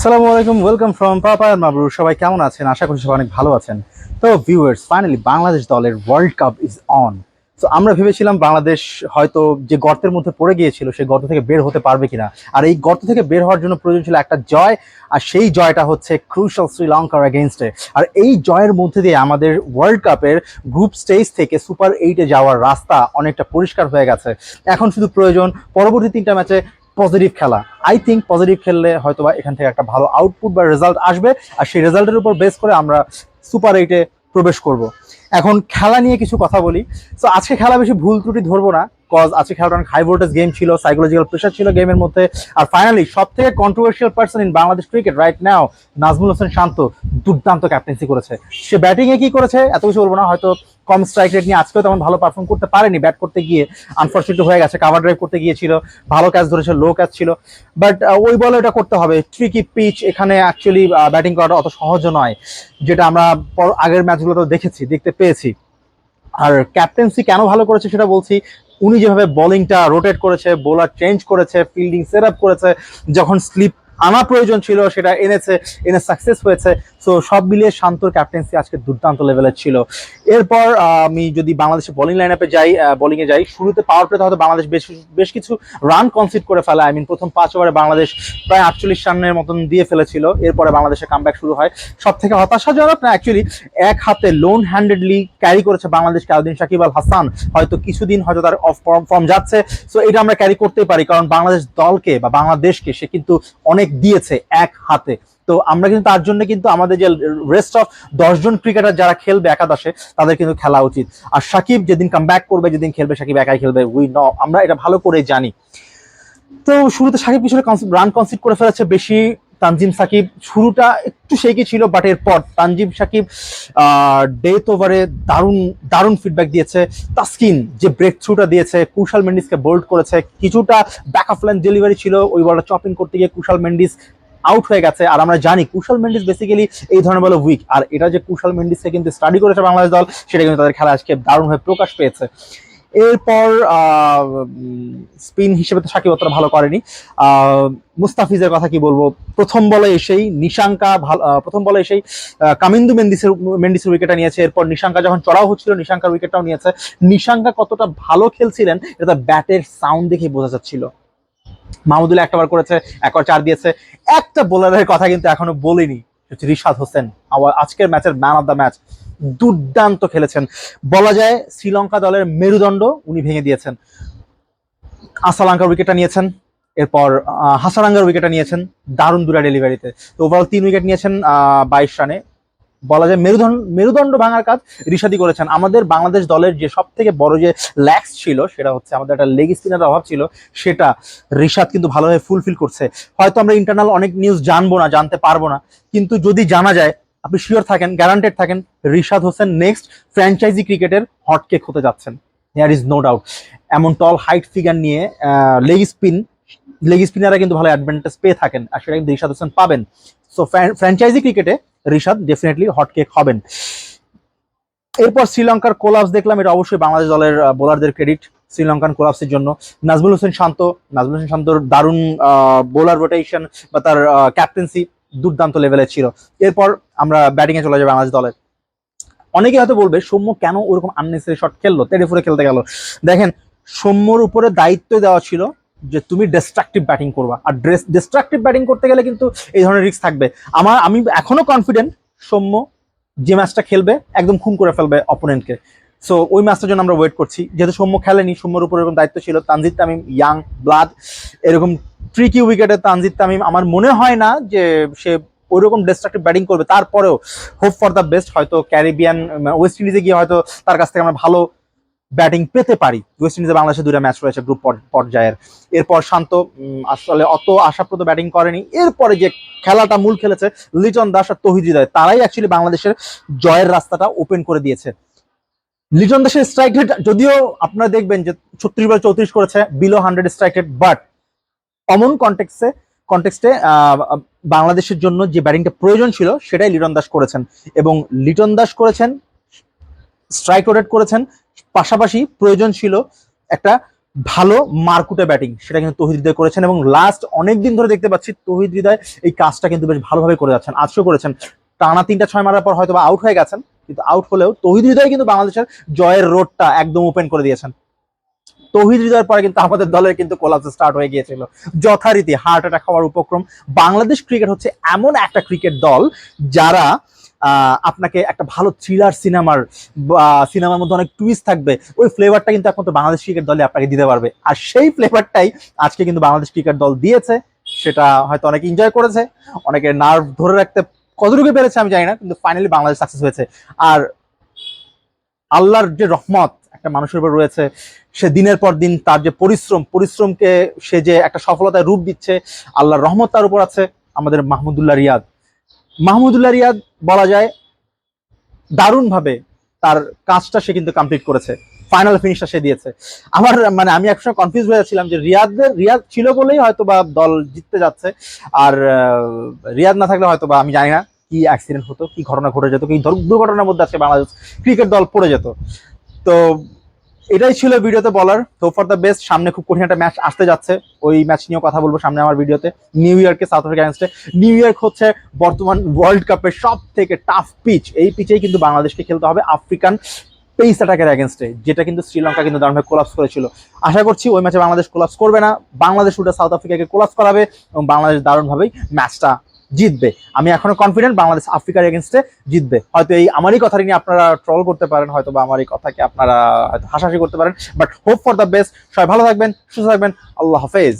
আসসালামু আলাইকুম welcome from পাপা আর মাবরুর সবাই কেমন আছেন? আশা করি সবাই অনেক ভালো আছেন। তো ভিউয়ার্স ফাইনালি বাংলাদেশ দলের ওয়ার্ল্ড কাপ ইজ অন তো আমরা ভেবেছিলাম বাংলাদেশ হয়তো যে গর্তের মধ্যে পড়ে গিয়েছিল, সেই গর্ত থেকে বের হতে পারবে কিনা। আর এই গর্ত থেকে বের হওয়ার জন্য প্রয়োজন ছিল একটা জয়, আর সেই জয়টা হচ্ছে ক্রুশাল শ্রীলঙ্কার এগেনস্টে আর এই জয়ের মধ্যে দিয়ে আমাদের ওয়ার্ল্ড কাপের গ্রুপ স্টেজ থেকে সুপার এইটে যাওয়ার রাস্তা অনেকটা পরিষ্কার হয়ে গেছে। এখন শুধু প্রয়োজন, পরবর্তী তিনটা ম্যাচে পজিটিভ খেলা। আই থিঙ্ক পজিটিভ খেললে হয়তো বা এখান থেকে একটা ভালো আউটপুট বা রেজাল্ট আসবে, আর সেই রেজাল্টের উপর বেস করে আমরা সুপার এইটে প্রবেশ করব। এখন খেলা নিয়ে কিছু কথা বলি। তো আজকে খেলা বেশি ভুল ত্রুটি ধরবো না। কজ আজকে খেলাটা হাই ভোল্টেজ গেম ছিল সাইকোলজিক্যাল প্রেশার ছিল গেমের মধ্যে। আর ফাইনালি সব থেকে controversial person in Bangladesh cricket right now Najmul Hossain Shanto, দুর্দান্ত ক্যাপ্টেন্সি করেছে। সে ব্যাটিংয়ে কি করেছে? এত কিছু বলব না, হয়তো কম স্ট্রাইক রেট নিয়ে আজকেও তেমন ভালো পারফর্ম করতে পারেনি ব্যাট করতে গিয়ে। আনফর্চুনেটলি হয়ে গেছে কাভার ড্রাইভ করতে গিয়েছিল, ভালো ক্যাচ ধরেছে লো ক্যাচ ছিল। বাট ওই বলে এটা করতে হবে। ট্রিকি পিচ এখানে অ্যাকচুয়ালি ব্যাটিং করাটা অত সহজ নয়, যেটা আমরা আগের ম্যাচগুলোতেও দেখেছি, দেখতে পেয়েছি। আর ক্যাপ্টেন্সি কেন ভালো করেছে সেটা বলছি উনি যেভাবে বোলিংটা রোটেট করেছে বোলার চেঞ্জ করেছে ফিল্ডিং সেট করেছে যখন স্লিপ আনা প্রয়োজন ছিল, সেটা এনেছে, এনে সাকসেস হয়েছে। সো সব মিলিয়ে শান্তর ক্যাপ্টেন্সি আজকে দুর্দান্ত লেভেলের ছিল। এরপর আমি যদি বাংলাদেশের বোলিং লাইন আপে যাই বোলিং এ যাই, শুরুতে পাওয়ার প্লেতে হয়তো বাংলাদেশ বেশ বেশ কিছু রান কনসিড করে ফেলে আই মিন প্রথম পাঁচ ওভারে বাংলাদেশ প্রায় আটচল্লিশ রানের মতন দিয়ে ফেলেছিল। এরপরে বাংলাদেশের কামব্যাক শুরু হয়। সব থেকে হতাশাজনক না অ্যাকচুয়ালি এক হাতে লোন হ্যান্ডেডলি ক্যারি করেছে বাংলাদেশ কাউদ্দিন সাকিব আল হাসান। হয়তো কিছুদিন হয়তো তার অফ ফর্ম যাচ্ছে। সো এটা আমরা ক্যারি করতেই পারি। কারণ বাংলাদেশ দলকে বা বাংলাদেশকে সে কিন্তু অনেক দিয়েছে এক হাতে। তো আমরা কিন্তু তার জন্য কিন্তু আমাদের যে রেস্ট অফ দশজন ক্রিকেটার যারা খেলবে একাদশে, তাদের কিন্তু খেলা উচিত। আর সাকিব যেদিন কাম ব্যাক করবে, যেদিন খেলবে, সাকিব একাই খেলবে উই ন আমরা এটা ভালো করে জানি। তো শুরুতে সাকিব পিছনে রান কনসিড করে ফেলেছে বেশি। তানজিম সাকিব, শুরুটা একটু শেকি ছিল বাট এরপর তানজিম সাকিব ডেথ ওভারে দারুণ দারুণ ফিডব্যাক দিয়েছে। তাসকিন যে ব্রেক থ্রুটা দিয়েছে, কুশাল মেন্ডিসকে বোল্ড করেছে, কিছুটা ব্যাক অফ লাইন ডেলিভারি ছিল, ওই বলটা চপিং করতে গিয়ে কুশাল মেন্ডিস আউট হয়ে গেছে। আর আমরা জানি কুশাল মেন্ডিস বেসিক্যালি এই ধরনের বলে উইক আর এটা যে কুশাল মেন্ডিসকে কিন্তু স্টাডি করেছে বাংলাদেশ দল, সেটা কিন্তু তাদের খেলা আজকে দারুণভাবে প্রকাশ পেয়েছে। এরপর স্পিন হিসেবে তো সাকিব অতটা ভালো করেনি। মুস্তাফিজের কথা কি বলব? প্রথম বলে এসেই নিশাঙ্কা ভালো প্রথম বলে এসেই কামিন্দু মেন্দিসের মেন্ডিসের উইকেটটা নিয়েছে। এরপর নিশাঙ্কা যখন চড়াও হচ্ছিল, নিশাঙ্কার উইকেটটাও নিয়েছে। নিশাঙ্কা কতটা ভালো খেলছিলেন, এটা ব্যাটের সাউন্ড দেখেই বোঝা যাচ্ছিল। মাহমুদুল্লাহ একটা বার করেছে একবার চার দিয়েছে। একটা বোলারের কথা কিন্তু এখনও বলিনি রিশাদ হোসেন। আজকের ম্যাচের ম্যান অফ দ্য ম্যাচ দুর্দান্ত খেলেছেন। বলা যায় শ্রীলঙ্কা দলের মেরুদণ্ড উনি ভেঙে দিয়েছেন। আসালাঙ্কার উইকেটটা নিয়েছেন, এরপর হাসারাঙ্গার উইকেটটা নিয়েছেন দারুণ দুরা ডেলিভারিতে তো ওভারঅল তিন উইকেট নিয়েছেন বাইশ রানে। বলা যায় মেরুদণ্ড মেরুদণ্ড ভাঙার কাজ রিশাদি করেছেন। আমাদের বাংলাদেশ দলের যে সব থেকে বড় যে ল্যাক্স ছিল, সেটা হচ্ছে আমাদের একটা লেগ স্পিনারের অভাব ছিল, সেটা রিশাদ কিন্তু ভালোভাবে ফুলফিল করছে। হয়তো আমরা ইন্টারনাল অনেক নিউজ জানব না, জানতে পারব না, কিন্তু যদি জানা যায় আপনি শিওর থাকেন গ্যারান্টেড থাকেন, রিশাদ হোসেন নেক্সট ফ্র্যাঞ্চাইজি ক্রিকেটের হটকেক হতে যাচ্ছেন। দেয়ার ইজ নো ডাউট এমন টল হাইট ফিগার নিয়ে লেগ স্পিন লেগ স্পিনাররা কিন্তু ভালো অ্যাডভান্টেজ পেয়ে থাকেন আর সেটা কিন্তু রিশাদ হোসেন পাবেন। সো ফ্র্যাঞ্চাইজি ক্রিকেটে রিশাদ ডেফিনেটলি হটকেক হবেন। এরপর শ্রীলঙ্কার কোলাপস দেখলাম, এটা অবশ্যই বাংলাদেশ দলের বোলারদের ক্রেডিট শ্রীলঙ্কান কোলাপসের জন্য। নাজমুল হোসেন শান্ত, নাজমুল হোসেন শান্তর দারুণ বোলার রোটেশন বা তার ক্যাপ্টেন্সি দুর্দান্ত লেভেলের ছিল। এরপর আমরা ব্যাটিং এ চলে যাই বাংলাদেশ দলের। অনেকে হয়তো বলবে, সৌম্য কেন ওরকম আননেসারি শট খেললো? তেড়ে ফুরে খেলতে গেল। দেখেন, সৌম্যর উপরে দায়িত্ব দেওয়া ছিল যে তুমি ডিস্ট্রাকটিভ ব্যাটিং করবা। আর ডিস্ট্রাকটিভ ব্যাটিং করতে গেলে কিন্তু এই ধরনের রিস্ক থাকবে। আমার, আমি এখনও কনফিডেন্ট সৌম্য যে ম্যাচটা খেলবে, একদম খুন করে ফেলবে অপোনেন্টকে সো ওই ম্যাচটার জন্য আমরা ওয়েট করছি। যেহেতু সৌম্য খেলেনি, সৌম্যর উপর এরকম দায়িত্ব ছিল। তানজিদ তামিম, ইয়াং ব্লাড এরকম ট্রিকি উইকেটে তানজিদ তামিম। আমার মনে হয় না যে সে ওইরকম ডিস্ট্রাকটিভ ব্যাটিং করবে। তারপরেও হোপ ফর দ্য বেস্ট হয়তো ক্যারিবিয়ান ওয়েস্ট ইন্ডিজে গিয়ে হয়তো তার কাছ থেকে আমরা ভালো ব্যাটিং পেতে পারি। ওয়েস্ট ইন্ডিজে বাংলাদেশে দুটা ম্যাচ রয়েছে গ্রুপ পর্যায়ের। এরপর শান্ত আসলে অত আশাপ্রদ ব্যাটিং করেনি। এরপরে যে খেলাটা মূল খেলেছে, লিটন দাস আর তহিদ হৃদয়, তারাই অ্যাকচুয়ালি বাংলাদেশের জয়ের রাস্তাটা ওপেন করে দিয়েছে। লিটন দাসের স্ট্রাইক রেট যদিও আপনারা দেখবেন যে ছত্রিশ বল চৌত্রিশ করেছে below hundred strike rate but অমন কন্টেক্সে কন্টেক্সটে বাংলাদেশের জন্য যে ব্যাটিংটা প্রয়োজন ছিল, সেটাই লিটন দাস করেছেন। এবং লিটন দাস করেছেন স্ট্রাইক রোটেট করেছেন, পাশাপাশি প্রয়োজন ছিল একটা ভালো মারকুটে ব্যাটিং সেটা কিন্তু তহিদ হৃদয় করেছেন এবং লাস্ট অনেক দিন ধরে দেখতে পাচ্ছি তহিদ হৃদয় এই কাজটা কিন্তু বেশ ভালোভাবে করে যাচ্ছেন। আজকেও করেছেন। টানা তিনটা ছয় মারার পর হয়তো আউট হয়ে গেছেন, কিন্তু আউট হলেও তহিদ হৃদয় কিন্তু বাংলাদেশের জয়ের রোডটা একদম ওপেন করে দিয়েছেন। তহিদ হৃদয়ের পরে কিন্তু আমাদের দলের কিন্তু কোলাপস স্টার্ট হয়ে গিয়েছিল। যথারীতি হার্ট অ্যাটাক হওয়ার উপক্রম। বাংলাদেশ ক্রিকেট হচ্ছে এমন একটা ক্রিকেট দল যারা আপনাকে একটা ভালো থ্রিলার সিনেমার সিনেমার মধ্যে অনেক টুইস্ট থাকবে। ওই ফ্লেভারটা কিন্তু একমাত্র বাংলাদেশ ক্রিকেট দলে আপনাকে দিতে পারবে। আর সেই ফ্লেভারটাই আজকে কিন্তু বাংলাদেশ ক্রিকেট দল দিয়েছে। সেটা হয়তো অনেকে এনজয় করেছে, অনেকে নার্ভ ধরে রাখতে কতটুকু পেরেছে আমি জানি না, কিন্তু ফাইনালি বাংলাদেশ সাকসেস হয়েছে। আর আল্লাহর যে রহমত একটা মানুষের উপর রয়েছে, সে দিনের পর দিন তার যে পরিশ্রম, পরিশ্রমকে সে যে একটা সফলতায় রূপ দিচ্ছে, আল্লাহর রহমত তার উপর আছে আমাদের মাহমুদুল্লাহ রিয়াদ। মাহমুদুল্লাহ রিয়াদ বলা যায়, দারুণভাবে তার কাজটা সে কিন্তু কমপ্লিট করেছে ফাইনাল ফিনিশটা সে দিয়েছে। আমার মানে আমি একসময় কনফিউজ হয়ে যাচ্ছিলাম যে রিয়াদের, রিয়াদ ছিল বলেই হয়তো বা দল জিততে যাচ্ছে, আর রিয়াদ না থাকলে হয়তো বা আমি জানি না। কি অ্যাক্সিডেন্ট হতো, কি ঘটনা ঘটে যেত, কি দুর্ঘটনার মধ্যে আজকে বাংলাদেশ ক্রিকেট দল পড়ে যেত। তো এটাই ছিল ভিডিওতে বলার। তো ফর দ্য বেস্ট সামনে খুব কঠিন একটা ম্যাচ আসতে যাচ্ছে। ওই ম্যাচ নিয়েও কথা বলব সামনে আমার ভিডিওতে। নিউ ইয়র্কে সাউথ আফ্রিকা অ্যাগেন্স্টে নিউ ইয়র্ক হচ্ছে বর্তমান ওয়ার্ল্ড কাপের সব থেকে টাফ পিচ এই পিচেই কিন্তু বাংলাদেশকে খেলতে হবে আফ্রিকান পেস অ্যাটাকের অ্যাগেন্স্টে যেটা কিন্তু শ্রীলঙ্কা কিন্তু দারুণভাবে কোলাপস করেছিল। আশা করছি ওই ম্যাচে বাংলাদেশ কোলাপস করবে না। বাংলাদেশ উল্টা সাউথ আফ্রিকাকে কোলাপস করাবে এবং বাংলাদেশ দারুণভাবেই ম্যাচটা জিতবে। আমি এখনও কনফিডেন্ট বাংলাদেশ আফ্রিকার এগেনস্টে জিতবে। হয়তো এই আমারই কথাটি নিয়ে আপনারা ট্রল করতে পারেন হয়তো বা আমার এই কথাকে আপনারা হাসাহাসি করতে পারেন but hope for the best সবাই ভালো থাকবেন, সুস্থ থাকবেন। আল্লাহ হাফেজ।